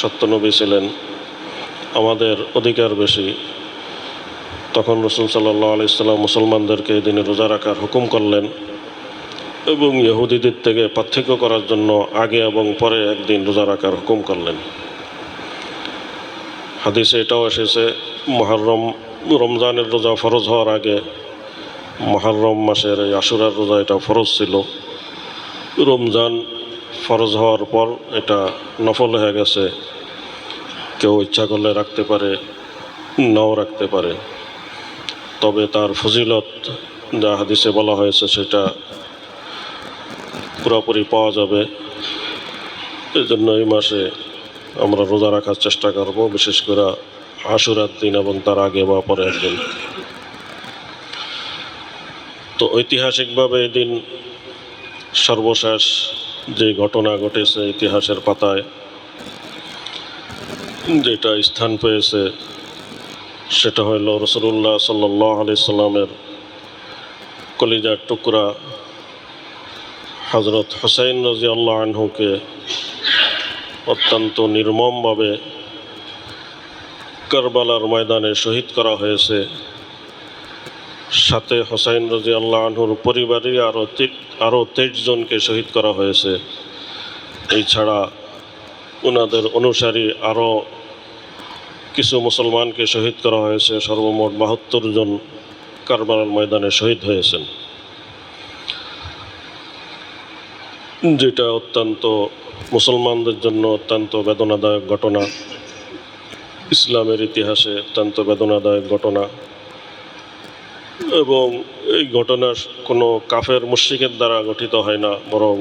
সত্যনবী ছিলেন, আমাদের অধিকার বেশি। তখন রসুল সাল্লাহ আলাইসাল্লাম মুসলমানদেরকে দিনে রোজা রাখার হুকুম করলেন এবং ইহুদিদের থেকে পার্থক্য করার জন্য আগে এবং পরে একদিন রোজা রাখার হুকুম করলেন। হাদিসে এটাও এসেছে, মহরম, রমজানের রোজা ফরজ হওয়ার আগে মহরম মাসের এই আশুরার রোজা এটা ফরজ ছিল। রমজান ফরজ হওয়ার পর এটা নফল হয়ে গেছে। কেউ ইচ্ছা করলে রাখতে পারে, নাও রাখতে পারে। তবে তার ফজিলত যা হাদিসে বলা হয়েছে সেটা পুরোপুরি পাওয়া যাবে। এই জন্য এই মাসে আমরা রোজা রাখার চেষ্টা করব, বিশেষ করে আশুরার দিন এবং তার আগে বা পরে একদিন তো ঐতিহাসিকভাবে এই দিন সর্বশেষ যে ঘটনা ঘটেছে ইতিহাসের পাতায়, যেটা স্থান পেয়েছে, সেটা হইল রসুল্লাহ সাল্লাহ আলি সাল্লামের কলিজার টুকরা। হজরত হুসাইন রাজি আল্লাহ আনহুকে অত্যন্ত নির্মমভাবে কারবালার ময়দানে শহীদ করা হয়েছে। সাথে হোসাইন রাজি আল্লাহ আনহুর পরিবারের আরও আরও তেইশ জনকে শহীদ করা হয়েছে। এছাড়া ওনাদের অনুসারী আরও কিছু মুসলমানকে শহীদ করা হয়েছে। সর্বমোট বাহাত্তর জন কারবালার ময়দানে শহীদ হয়েছেন। যেটা অত্যন্ত মুসলমানদের জন্য অত্যন্ত বেদনাদায়ক ঘটনা। ইসলামের ইতিহাসে অত্যন্ত বেদনাদায়ক ঘটনা। এবং এই ঘটনা কোনো কাফের মুশ্রিকের দ্বারা গঠিত হয় না, বরং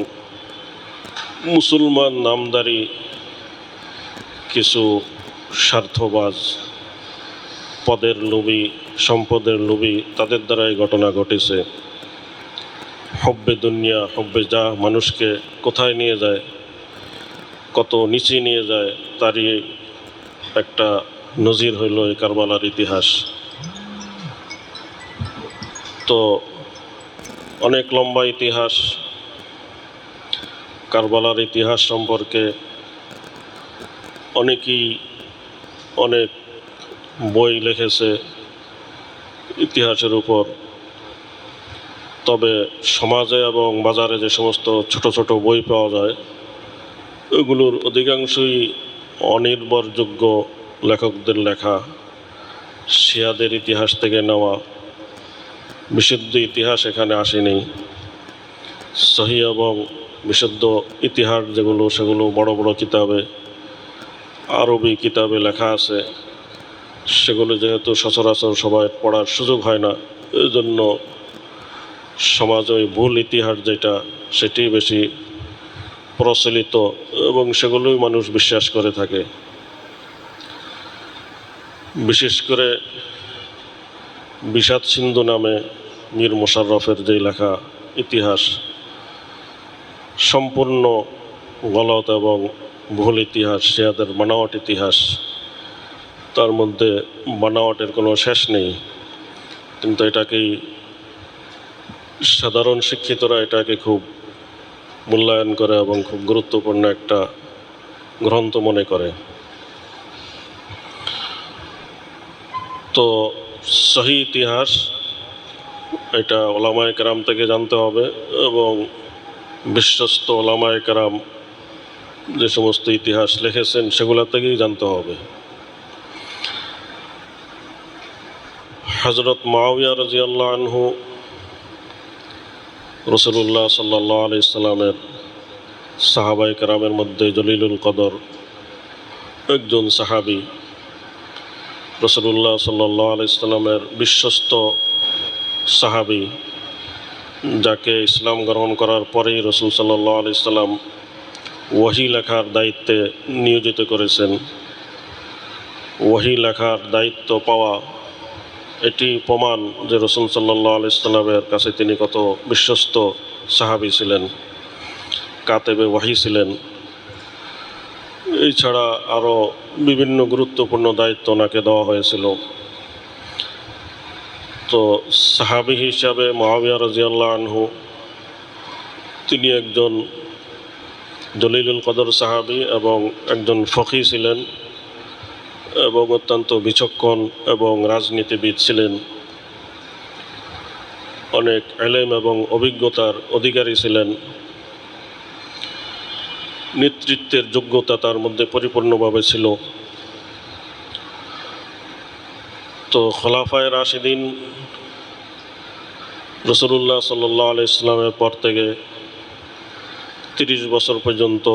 মুসলমান নামদারি কিছু স্বার্থবাজ পদের লোভী, সম্পদের লোভী, তাদের দ্বারা এই ঘটনা ঘটেছে। হব্বে দুনিয়া, হব্বে যা মানুষকে কোথায় নিয়ে যায়, কত নিচে নিয়ে যায়, তারই একটা নজির হইল এই কারবালার ইতিহাস। তো অনেক লম্বা ইতিহাস, কারবালার ইতিহাস সম্পর্কে অনেকেই অনেক বই লিখেছে ইতিহাসের উপর। তবে সমাজে এবং বাজারে যে সমস্ত ছোট ছোট বই পাওয়া যায়, ওগুলোর অধিকাংশই অনির্ভরযোগ্য লেখকদের লেখা, শিয়াদের ইতিহাস থেকে নেওয়া বিশুদ্ধ ইতিহাস এখানে আসেনি। সহি এবং বিশুদ্ধ ইতিহাস যেগুলো, সেগুলো বড় বড় কিতাবে, আরবি কিতাবে লেখা আছে। সেগুলো যেহেতু সচরাচর সবাই পড়ার সুযোগ হয় না এই জন্য সমাজ ওই ভুল ইতিহাস যেটা, সেটি বেশি প্রচলিত এবং সেগুলোই মানুষ বিশ্বাস করে থাকে। বিশেষ করে বিষাদ সিন্ধু নামে মীর মোশাররফের যে লেখা ইতিহাস, সম্পূর্ণ গলত এবং ভুল ইতিহাস সিয়াদের বানাওয়াট ইতিহাস, তার মধ্যে বানাওয়াটের কোনো শেষ নেই। কিন্তু এটাকেই সাধারণ শিক্ষিতরা এটাকে খুব মূল্যায়ন করে এবং খুব গুরুত্বপূর্ণ একটা গ্রন্থ মনে করে। তো সহি ইতিহাস, এটা ওলামায় কেরাম থেকে জানতে হবে এবং বিশ্বস্ত ওলামায় কেরাম যে সমস্ত ইতিহাস লিখেছেন সেগুলো থেকেই জানতে হবে। হজরত মাওয়া রাজিয়াল্লাহ আনহু রসুল্লাহ সাল্লাহ আলি ইসলামের সাহাবাই কেরামের মধ্যে জলিলুল কদর একজন সাহাবি রসুল্লাহ সাল্লাহ আলি ইসলামের বিশ্বস্ত সাহাবি, যাকে ইসলাম গ্রহণ করার পরেই রসুল সাল্লাহ আলি ইসলাম ওয়াহি লেখার দায়িত্বে নিয়োজিত করেছেন। ওয়াহি লেখার দায়িত্ব পাওয়া এটি প্রমাণ যে রসুল সাল্লাহ আলাইসাল্লামের কাছে তিনি কত বিশ্বস্ত সাহাবি ছিলেন, কাতেবে ওয়াহি ছিলেন। এছাড়া আরও বিভিন্ন গুরুত্বপূর্ণ দায়িত্ব ওনাকে দেওয়া হয়েছিল। তো সাহাবি হিসাবে মহাবিয়া রাজিয়াল্লাহ আনহু, তিনি একজন জলিলুল কদর সাহাবি এবং একজন ফকি ছিলেন এবং অত্যন্ত বিচক্ষণ এবং রাজনীতিবিদ ছিলেন। অনেক এলেম এবং অভিজ্ঞতার অধিকারী ছিলেন। নেতৃত্বের যোগ্যতা তার মধ্যে পরিপূর্ণভাবে ছিল। তো খোলাফায় রাশিদিন রসুল্লাহ সাল্লাহ আলি ইসলামের পর থেকে তিরিশ বছর পর্যন্ত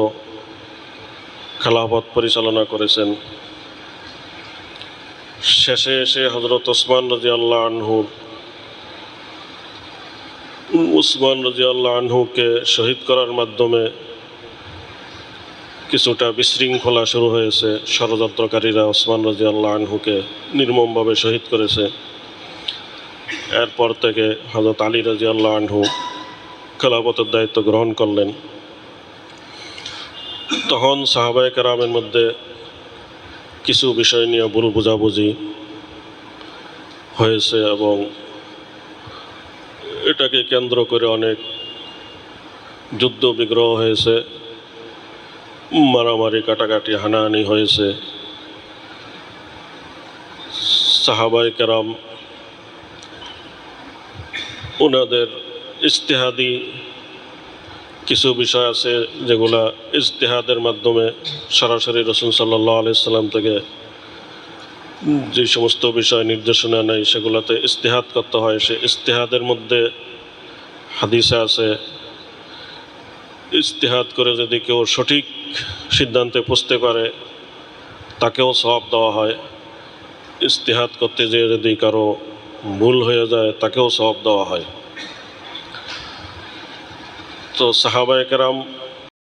খেলাফত পরিচালনা করেছেন। শেষে এসে হজরত ওসমান রাজি আল্লাহ আনহুর উসমান রাজি আল্লাহ আনহুকে শহীদ করার মাধ্যমে কিছুটা বিশৃঙ্খলা শুরু হয়েছে। ষড়যন্ত্রকারীরা ওসমান রাজি আল্লাহ আনহুকে নির্মমভাবে শহীদ করেছে। এরপর থেকে হজরত আলী রাজি আল্লাহ আনহু খেলাপথের দায়িত্ব গ্রহণ করলেন। তখন সাহাবায় কারামের মধ্যে কিছু বিষয় নিয়ে ভুল বোঝাবুঝি হয়েছে এবং এটাকে কেন্দ্র করে অনেক যুদ্ধ বিগ্রহ হয়েছে। মারামারি কাটাকাটি হানাহানি হয়েছে। সাহাবাই কেরাম ওনাদের ইস্তেহাদি কিছু বিষয় আছে যেগুলা ইজতেহাদের মাধ্যমে সরাসরি রসুল সাল্লাহ আলাইসাল্লাম থেকে যে সমস্ত বিষয় নির্দেশনা নেয় সেগুলোতে ইস্তেহাদ করতে হয়। সে ইস্তেহাদের মধ্যে হাদিসে আছে ইস্তেহাদ করে যদি কেউ সঠিক সিদ্ধান্তে পুষতে পারে, তাকেও সব দেওয়া হয়। ইস্তেহাত করতে যেয়ে যদি কারও ভুল হয়ে যায়, তাকেও সব দেওয়া হয়। তো সাহাবায় কেরাম